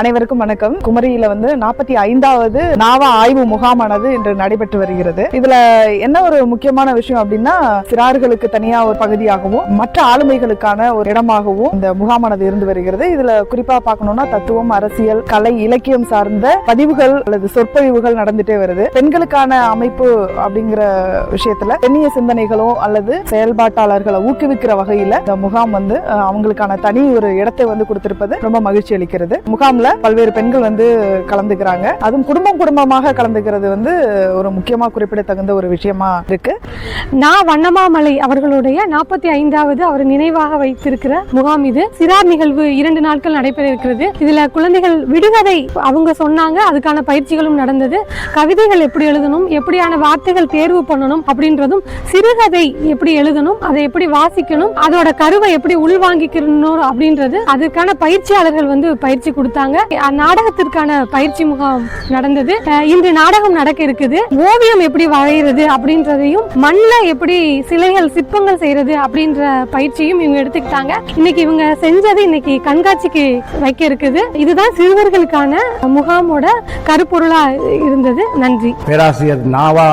அனைவருக்கும் வணக்கம். குமரியில வந்து நாற்பத்தி ஐந்தாவது நாவ ஆய்வு முகாமானது இன்று நடைபெற்று வருகிறது. இதுல என்ன ஒரு முக்கியமான விஷயம் அப்படின்னா சிறார்களுக்கு தனியா ஒரு பகுதியாகவும் மற்ற ஆளுமைகளுக்கான ஒரு இடமாகவும் இந்த முகாமானது இருந்து வருகிறது. இதுல குறிப்பா பார்க்கணும்னா தத்துவம் அரசியல் கலை இலக்கியம் சார்ந்த பதிவுகள் அல்லது சொற்பொழிவுகள் நடந்துட்டே வருது. பெண்களுக்கான அமைப்பு அப்படிங்கிற விஷயத்துல பெண்ணிய சிந்தனைகளோ அல்லது செயல்பாட்டாளர்களை ஊக்குவிக்கிற வகையில இந்த முகாம் வந்து அவங்களுக்கான தனி ஒரு இடத்தை வந்து கொடுத்திருப்பது ரொம்ப மகிழ்ச்சி அளிக்கிறது. முகாம்ல பல்வேறு பெண்கள் வந்து கலந்துக்கிறாங்க. அதுவும் குடும்பம் குடும்பமாக கலந்துக்கிறது வந்து ஒரு முக்கியமா குறிப்பிடத்தகுந்த ஒரு விஷயமா இருக்கு. நான் வண்ணமாமலை அவர்களுடைய நாற்பத்தி ஐந்தாவது அவர் நினைவாக வைத்திருக்கிற முகாம் இது. சிறார் நிகழ்வு இரண்டு நாட்கள் நடைபெற இருக்கிறது. இதுல குழந்தைகள் விடுகதை அவங்க சொன்னாங்க. அதுக்கான பயிற்சிகளும் நடந்தது. கவிதைகள் எப்படி எழுதணும் எப்படியான வார்த்தைகள் தேர்வு பண்ணணும் அப்படின்றதும் சிறுகதை எப்படி எழுதணும் அதை எப்படி வாசிக்கணும் அதோட கருவை எப்படி உள்வாங்கிக்கணும் அப்படின்றது அதுக்கான பயிற்சியாளர்கள் வந்து பயிற்சி கொடுத்தாங்க. நாடகத்திற்கான பயிற்சி முகாம் நடந்தது. இன்று நாடகம் நடக்க இருக்குது. ஓவியம் எப்படி வரைகிறது அப்படின்றதையும் மண்ணில் எப்படி சிலைகள் சிற்பங்கள் செய்யறது அப்படின்ற பயிற்சியும் இவங்க எடுத்துக்கிட்டாங்க. இன்னைக்கு இவங்க செஞ்சது இன்னைக்கு கண்காட்சிக்கு வைக்க இருக்குது. இதுதான் சிறுவர்களுக்கான முகாமோட கருப்பொருளா இருந்தது. நன்றி. பேராசிரியர் நாவா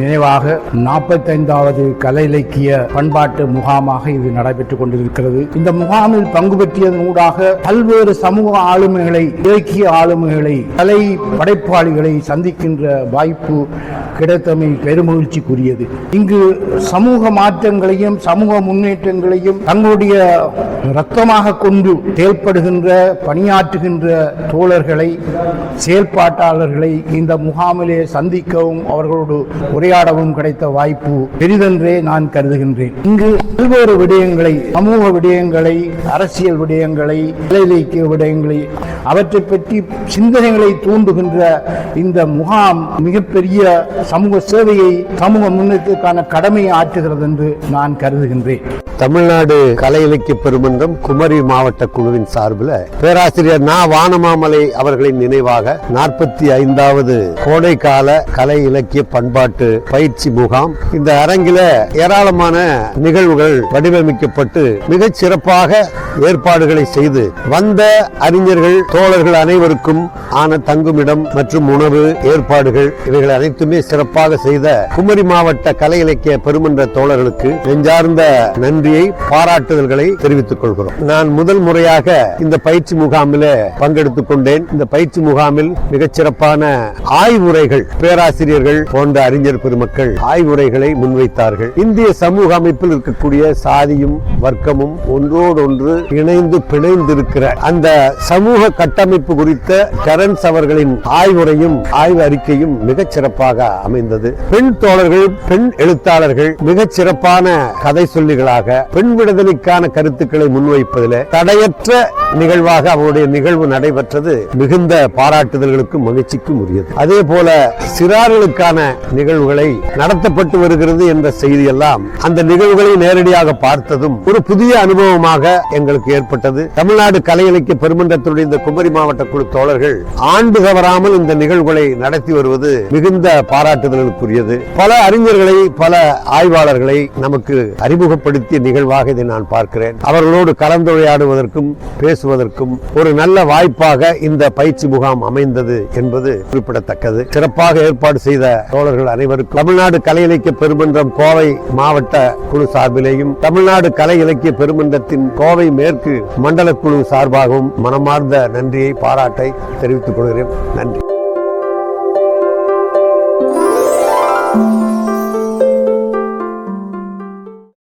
நினைவாக நாற்பத்தைந்தாவது கலை இலக்கிய பண்பாட்டு முகாமாக இது நடைபெற்றுக் கொண்டிருக்கிறது. இந்த முகாமில் பங்கு பெற்றியதன் ஊடாக பல்வேறு சமூக ஆளுமைகள் இலக்கிய ஆளுமைகளை கலை படைப்பாளிகளை சந்திக்கின்ற வாய்ப்பு கிடைத்தமை பெருமகிழ்ச்சிக்குரியது. இங்கு சமூக மாற்றங்களையும் சமூக முன்னேற்றங்களையும் தங்களுடைய ரத்தமாக கொண்டு செயல்படுகின்ற பணியாற்றுகின்ற தோழர்களை செயல்பாட்டாளர்களை இந்த முகாமிலே சந்திக்கவும் அவர்களோடு உரையாடவும் கிடைத்த வாய்ப்பு பெரிதென்றே நான் கருதுகின்றேன். இங்கு பல்வேறு விடயங்களை சமூக விடயங்களை அரசியல் விடயங்களை இலக்கிய விடயங்களை அவற்றை பற்றி சிந்தனைகளை தூண்டுகின்ற இந்த முகாம் மிகப்பெரிய சமூக சேவையை சமூக முன்னேற்றத்துக்கான கடமையை ஆற்றுகிறது என்று நான் கருதுகின்றேன். தமிழ்நாடு கலை இலக்கிய பெருமன்றம் குமரி மாவட்ட குழுவின் சார்பில் பேராசிரியர் நா. வானமாமலை அவர்களின் நினைவாக நாற்பத்தி ஐந்தாவது கோடைக்கால கலை இலக்கிய பண்பாட்டு பயிற்சி முகாம். இந்த அரங்கில ஏராளமான நிகழ்வுகள் வடிவமைக்கப்பட்டு மிகச் சிறப்பாக ஏற்பாடுகளை செய்து வந்த அறிஞர்கள் தோழர்கள் அனைவருக்கும் ஆன தங்குமிடம் மற்றும் உணவு ஏற்பாடுகள் இவைகள் அனைத்துமே சிறப்பாக செய்த குமரி மாவட்ட கலை இலக்கிய பெருமன்ற தோழர்களுக்கு நெஞ்சார்ந்த நன்றியை பாராட்டுதல்களை தெரிவித்துக் கொள்கிறோம். நான் முதல் முறையாக இந்த பயிற்சி முகாமில் பங்கெடுத்துக் கொண்டேன். இந்த பயிற்சி முகாமில் மிகச்சிறப்பான ஆய்வுரைகள் பேராசிரியர்கள் போன்ற அறிஞர் பெருமக்கள் ஆய்வுரைகளை முன்வைத்தார்கள். இந்திய சமூக அமைப்பில் இருக்கக்கூடிய சாதியும் வர்க்கமும் ஒன்றோடொன்று இணைந்து பிணைந்திருக்கிற அந்த சமூக கட்டமைப்பு குறித்த கரன்ஸ் அவர்களின் ஆய்வுரையும் ஆய்வு அறிக்கையும் மிகச் சிறப்பாக அமைந்தது. பெண் தோழர்கள் பெண் எழுத்தாளர்கள் மிகச் சிறப்பான கதை சொல்லிகளாக பெண் விடுதலைக்கான கருத்துக்களை முன்வைப்பதில் தடையற்ற நிகழ்வாக அவருடைய நிகழ்வு நடைபெற்றது. மிகுந்த பாராட்டுதல்களுக்கும் மகிழ்ச்சிக்கும் உரியது. அதே போல சிறார்களுக்கான நிகழ்வுகளை நடத்தப்பட்டு வருகிறது என்ற செய்தி எல்லாம் அந்த நிகழ்வுகளை நேரடியாக பார்த்ததும் ஒரு புதிய அனுபவமாக எங்களுக்கு ஏற்பட்டது. தமிழ்நாடு கலை இலக்கிய பெருமன்றத்துடைய இந்த குமரி மாவட்ட குழு தோழர்கள் ஆண்டு தவறாமல் இந்த நிகழ்வுகளை நடத்தி வருவது மிகுந்த பாராட்டுதலுக்குரியது. பல அறிஞர்களை பல ஆய்வாளர்களை நமக்கு அறிமுகப்படுத்திய நிகழ்வாக இதை நான் பார்க்கிறேன். அவர்களோடு கலந்துரையாடுவதற்கும் பேசுவதற்கும் ஒரு நல்ல வாய்ப்பாக இந்த பயிற்சி முகாம் அமைந்தது என்பது குறிப்பிடத்தக்கது. சிறப்பாக ஏற்பாடு செய்த தோழர்கள் அனைவருக்கும் தமிழ்நாடு கலை இலக்கிய பெருமன்றம் கோவை மாவட்ட குழு சார்பிலேயும் தமிழ்நாடு கலை இலக்கிய பெருமன்றத்தின் கோவை மேற்கு மண்டல குழு சார்பாகவும் மனமார்ந்த நன்றியை பாராட்டை தெரிவித்துக் கொள்கிறேன். நன்றி.